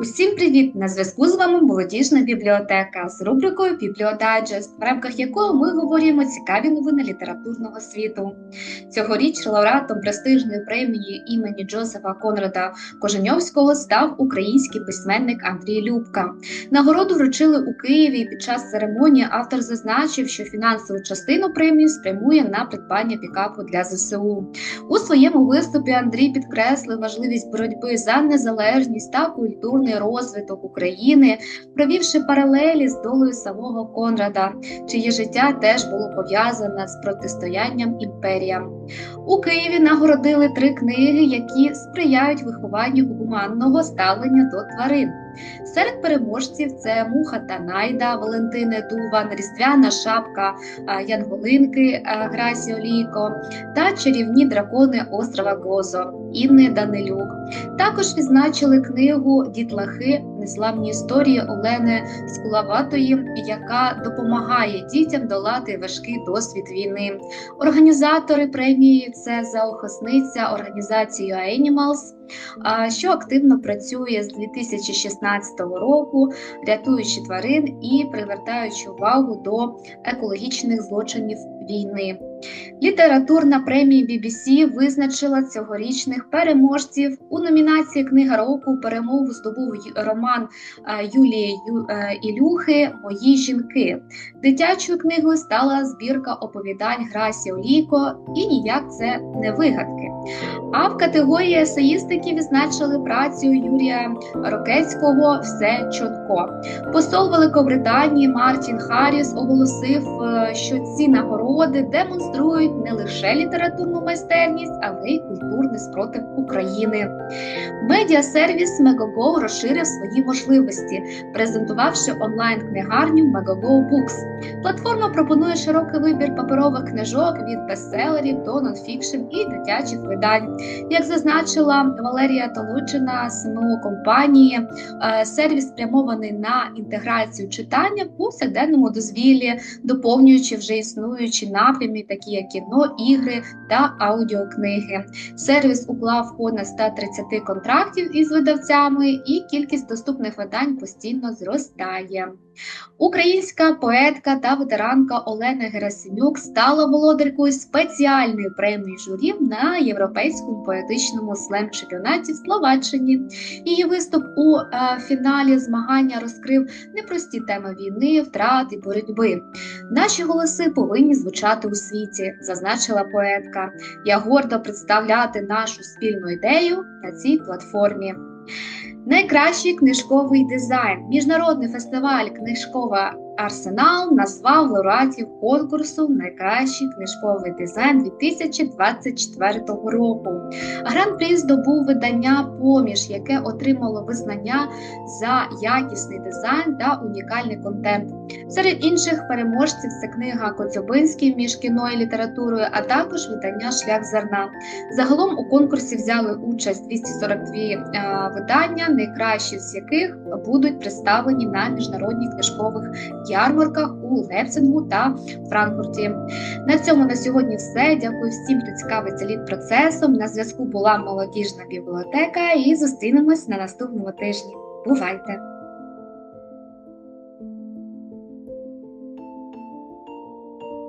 Усім привіт! На зв'язку з вами молодіжна бібліотека з рубрикою Бібліодайджест, в рамках якої ми говоримо цікаві новини літературного світу. Цьогоріч лауреатом престижної премії імені Джозефа Конрада Коженьовського став український письменник Андрій Любка. Нагороду вручили у Києві. Під час церемонії автор зазначив, що фінансову частину премії спрямує на придбання пікапу для ЗСУ. У своєму виступі Андрій підкреслив важливість боротьби за незалежність та культурний розвиток України, провівши паралелі з долею самого Конрада, чиє життя теж було пов'язане з протистоянням імперіям. У Києві нагородили три книги, які сприяють вихованню гуманного ставлення до тварин. Серед переможців це Муха та Найда Валентини Дуван, Різдвяна шапка Янголинки а, Грасі Олійко та чарівні дракони острова Гозо Інни Данилюк. Також відзначили книгу Дітлахи незламні історії Олени Скулаватої, яка допомагає дітям долати важкий досвід війни. Організатори премії це заохисниця організації Animals, що активно працює з 2016 року, рятуючи тварин і привертаючи увагу до екологічних злочинів війни. Літературна премія BBC визначила цьогорічних переможців у номінації Книга року. Перемогу здобув роман е, Юлії е, Ілюхи Мої жінки. Дитячою книгою стала збірка оповідань Грасі Олійко і ніяк це не вигадки. А в категорії есеїстики відзначили працю Юрія Рокецького Все чітко. Посол Великобританії Мартін Харріс оголосив, е, що ці нагороди демонструють не лише літературну майстерність, але й культурний спротив України. Медіасервіс Megogo розширив свої можливості, презентувавши онлайн-книгарню Megogo Books. Платформа пропонує широкий вибір паперових книжок від бестселерів до нонфікшн і дитячих видань. Як зазначила Валерія Толучина СМО компанії, е, сервіс спрямований на інтеграцію читання в повсякденному дозвіллі, доповнюючи вже існуючі напрямі, такі як кіно, ігри та аудіокниги. Сервіс уклав понад 130 контрактів із видавцями, і кількість доступних видань постійно зростає. Українська поетка та ветеранка Олена Герасимюк стала володаркою спеціальної премії журі на європейському поетичному слем-чемпіонаті в Словаччині. Її виступ у е, фіналі змагання розкрив непрості теми війни, втрат і боротьби. Наші голоси повинні звучати у світі, зазначила поетка. Я гордо представляти нашу спільну ідею на цій платформі. Найкращий книжковий дизайн. Міжнародний фестиваль Книжкова Арсенал назвав лауреатів конкурсу Найкращий книжковий дизайн 2024 року. Гран-прі здобув видання Поміж, яке отримало визнання за якісний дизайн та унікальний контент. Серед інших переможців це книга Коцюбинський між кіно і літературою, а також видання Шлях зерна. Загалом у конкурсі взяли участь 242 е, видання, найкращі з яких будуть представлені на міжнародних книжкових ярмарках у Лепсингу та Франкфурті. На цьому на сьогодні все. Дякую всім, хто цікавиться лід процесом. На зв'язку була молодіжна бібліотека і зустрінемось на наступному тижні. Бувайте!